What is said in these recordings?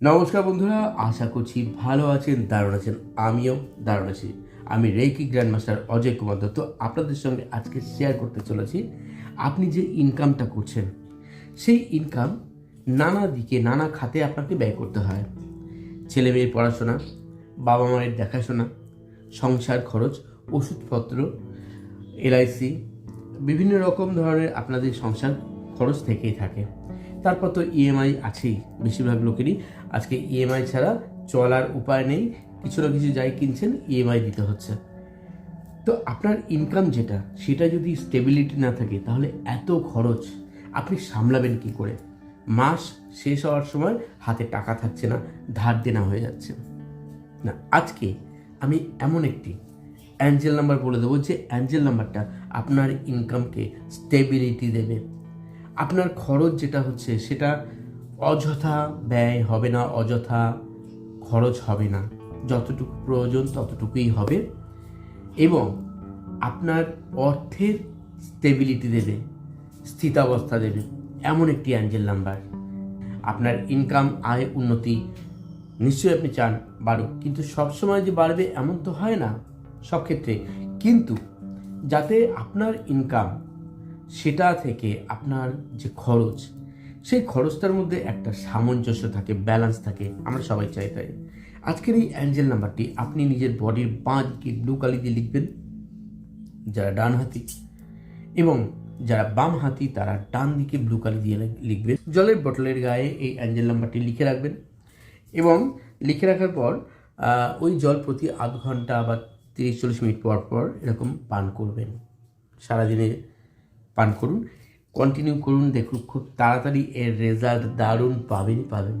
নমস্কার বন্ধুরা, আশা করছি ভালো আছেন, দারুণ আছেন, আমিও দারুণ আছি। আমি Reiki grand master Ajay Kumar Dutta, আপনাদের সঙ্গে আজকে শেয়ার করতে চলেছি। আপনি যে ইনকামটা করছেন, সেই ইনকাম নানা দিকে, নানা খাতে আপনাকে ব্যয় করতে হয়। ছেলে মেয়ের পড়াশোনা, বাবা মায়ের দেখাশোনা, সংসার খরচ, ওষুধপত্র এলআইসি বিভিন্ন রকম ধরনের আপনাদের সংসার খরচ থেকেই থাকে। তারপর তো ইএমআই আছেই বেশিরভাগ লোকেরই। আজকে ইএমআই ছাড়া চলার উপায় নেই। কিছু না কিছু যাই কিনছেন ইএমআই দিতে হচ্ছে। তো আপনার ইনকাম যেটা, সেটা যদি স্টেবিলিটি না থাকে, তাহলে এত খরচ আপনি সামলাবেন কি করে? মাস শেষ হওয়ার সময় হাতে টাকা থাকছে না, ধার দেনা হয়ে যাচ্ছে। না, আজকে আমি এমন একটি অ্যাঞ্জেল নাম্বার বলে দেবো যে অ্যাঞ্জেল নাম্বারটা আপনার ইনকামকে স্টেবিলিটি দেবে। আপনার খরচ যেটা হচ্ছে, সেটা অযথা ব্যয় হবে না, অযথা খরচ হবে না। যতটুকু প্রয়োজন, ততটুকুই হবে। এবং আপনার অর্থের স্টেবিলিটি দেবে, স্থিতাবস্থা দেবে। এমন একটি অ্যাঞ্জেল নাম্বার আপনার ইনকাম আয়, উন্নতি নিশ্চয়ই আপনি চান বাড়ুক। কিন্তু সবসময় যে বাড়বে এমন তো হয় না সব ক্ষেত্রে। কিন্তু যাতে আপনার ইনকাম সেটা থেকে আপনার যে খরচ, সেই খরচটার মধ্যে একটা সামঞ্জস্য থাকে ব্যালেন্স থাকে। আমরা সবাই চাই তাই। আজকের এই অ্যাঞ্জেল নাম্বারটি আপনি নিজের বডির বাঁ দিকে ব্লু কালি দিয়ে লিখবেন। যারা ডান হাতি এবং যারা বাম হাতি, তারা ডান দিকে ব্লু কালি দিয়ে লিখবেন। জলের বটলের গায়ে এই অ্যাঞ্জেল নাম্বারটি লিখে রাখবেন এবং লিখে রাখার পর ওই জল প্রতি আধ ঘণ্টা বা তিরিশ চল্লিশ মিনিট পর পর এরকম পান করবেন। সারাদিনে পান করুন। কন্টিনিউ করুন, দেখুন, খুব তাড়াতাড়ি এর রেজাল্ট দারুণ পাবেনই পাবেন।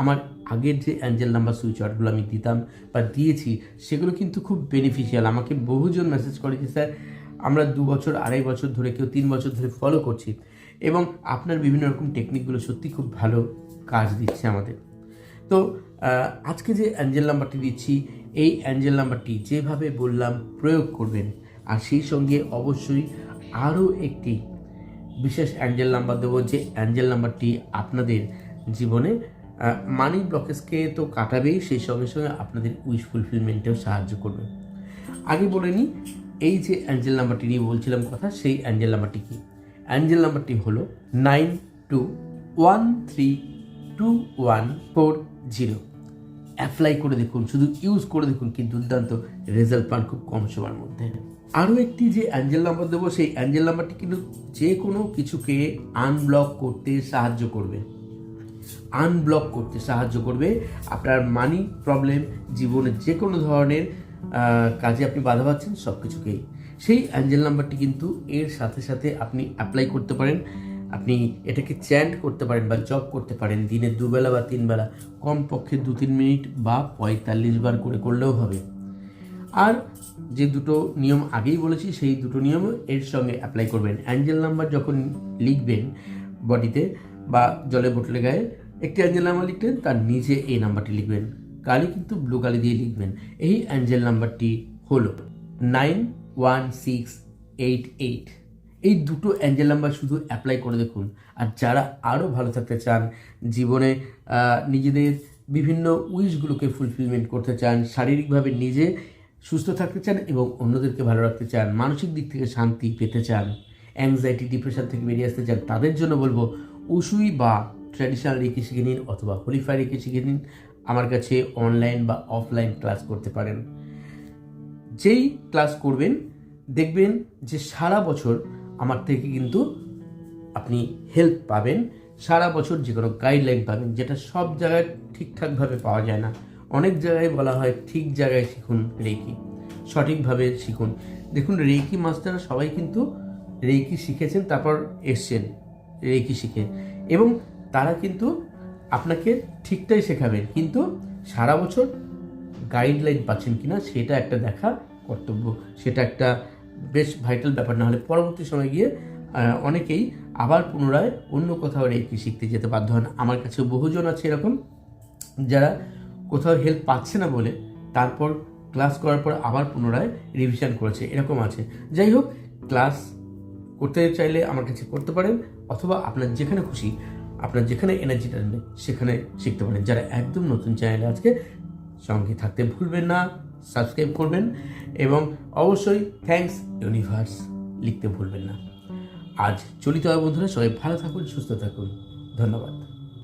আমার আগের যে অ্যাঞ্জেল নাম্বার সুইচ ওয়ার্ডগুলো আমি দিতাম বা দিয়েছি, সেগুলো কিন্তু খুব বেনিফিশিয়াল আমাকে বহুজন মেসেজ করে যে স্যার, আমরা দু বছর, আড়াই বছর ধরে কেউ তিন বছর ধরে ফলো করছি। এবং আপনার বিভিন্ন রকম টেকনিকগুলো সত্যি খুব ভালো কাজ দিচ্ছে আমাদের। তো আজকে যে অ্যাঞ্জেল নাম্বারটি দিচ্ছি, এই অ্যাঞ্জেল নাম্বারটি যেভাবে বললাম প্রয়োগ করবেন। আর সেই সঙ্গে অবশ্যই আরও একটি বিশেষ অ্যাঞ্জেল নাম্বার দেবো যে অ্যাঞ্জেল নাম্বারটি আপনাদের জীবনে মানি ব্লকেজকে তো কাটাবেই সেই সঙ্গে সঙ্গে আপনাদের উইশ ফুলফিলমেন্টেও সাহায্য করবে। আগে বলে নিই, এই যে অ্যাঞ্জেল নাম্বারটি নিয়ে বলছিলাম কথা, সেই অ্যাঞ্জেল নাম্বারটি কি? অ্যাঞ্জেল নাম্বারটি হলো nine two one three two one four zero apply করে দেখুন, শুধু ইউজ করে দেখুন কি দুর্দান্ত রেজাল্ট পান খুব কম সময়ের মধ্যে। আরও একটি যে অ্যাঞ্জেল নাম্বার দেবো, সেই অ্যাঞ্জেল নাম্বারটি কিন্তু যে কোনো কিছুকে আনব্লক করতে সাহায্য করবে। আনব্লক করতে সাহায্য করবে আপনার মানি প্রবলেম জীবনে যে কোনো ধরনের কাজে আপনি বাধা পাচ্ছেন সব কিছুকেই সেই অ্যাঞ্জেল নাম্বারটি কিন্তু এর সাথে সাথে আপনি অ্যাপ্লাই করতে পারেন। আপনি এটাকে চ্যান্ট করতে পারেন বা জব করতে পারেন, দিনে দুবেলা বা তিনবেলা, কমপক্ষে দু তিন মিনিট বা পঁয়তাল্লিশ বার করে করলেও হবে। আর যে দুটো নিয়ম আগেই বলেছি, সেই দুটো নিয়ম এর সঙ্গে অ্যাপ্লাই করবেন। অ্যাঞ্জেল নাম্বার যখন লিখবেন বডিতে বা জলে বোটলে গায়ে, একটি অ্যাঞ্জেল নাম্বার লিখলেন, তার নিচে এই নাম্বারটি লিখবেন। কালি কিন্তু ব্লু কালি দিয়ে লিখবেন। এই অ্যাঞ্জেল নাম্বারটি হলো nine one six eight eight এই দুটো অ্যাঞ্জেল নাম্বার শুধু অ্যাপ্লাই করে দেখুন। আর যারা আরও ভালো থাকতে চান, জীবনে নিজেদের বিভিন্ন উইশগুলোকে ফুলফিলমেন্ট করতে চান, শারীরিকভাবে নিজে সুস্থ থাকতে চান এবং অন্যদেরকে ভালো রাখতে চান, মানসিক দিক থেকে শান্তি পেতে চান অ্যাংজাইটি ডিপ্রেশন থেকে বেরিয়ে আসতে চান, তাদের জন্য বলব উসুই বা ট্র্যাডিশনাল রেখে শিখে নিন অথবা হোলিফাই রেখে শিখে নিন। আমার কাছে অনলাইন বা অফলাইন ক্লাস করতে পারেন। যেই ক্লাস করবেন, দেখবেন যে সারা বছর আমার থেকে কিন্তু আপনি হেল্প পাবেন। সারা বছর যে কোনো গাইডলাইন পাবেন, যেটা সব জায়গায় ঠিকঠাকভাবে পাওয়া যায় না। অনেক জায়গায় বলা হয় ঠিক জায়গায় শিখুন রেকি সঠিকভাবে শিখুন। দেখুন রেকি মাস্টাররা সবাই কিন্তু রেকি শিখেছেন, তারপর এসছেন রেকি শিখে। এবং তারা কিন্তু আপনাকে ঠিকটাই শেখাবেন, কিন্তু সারা বছর গাইডলাইন পাচ্ছেন কিনা, সেটা একটা দেখা কর্তব্য। সেটা একটা বেশ ভাইটাল ব্যাপার না হলে পরবর্তী সময় গিয়ে অনেকেই আবার পুনরায় অন্য কোথাও রেকি শিখতে যেতে বাধ্য হন। আমার কাছে বহুজন আছে এরকম, যারা কোথাও হেল্প পাচ্ছে না বলে তারপর ক্লাস করার পর আবার পুনরায় রিভিশন করেছে, এরকম আছে। যাই হোক ক্লাস করতে চাইলে আমার কাছে করতে পারেন, অথবা আপনার যেখানে খুশি, আপনার যেখানে এনার্জিটা নেই সেখানে শিখতে পারেন। যারা একদম নতুন চ্যানেলে আজকে সঙ্গে থাকতে ভুলবেন না। সাবস্ক্রাইব করবেন এবং অবশ্যই থ্যাংকস ইউনিভার্স লিখতে ভুলবেন না। আজ চলিত হয় বন্ধুরা, সবাই ভালো থাকুন, সুস্থ থাকুন। ধন্যবাদ।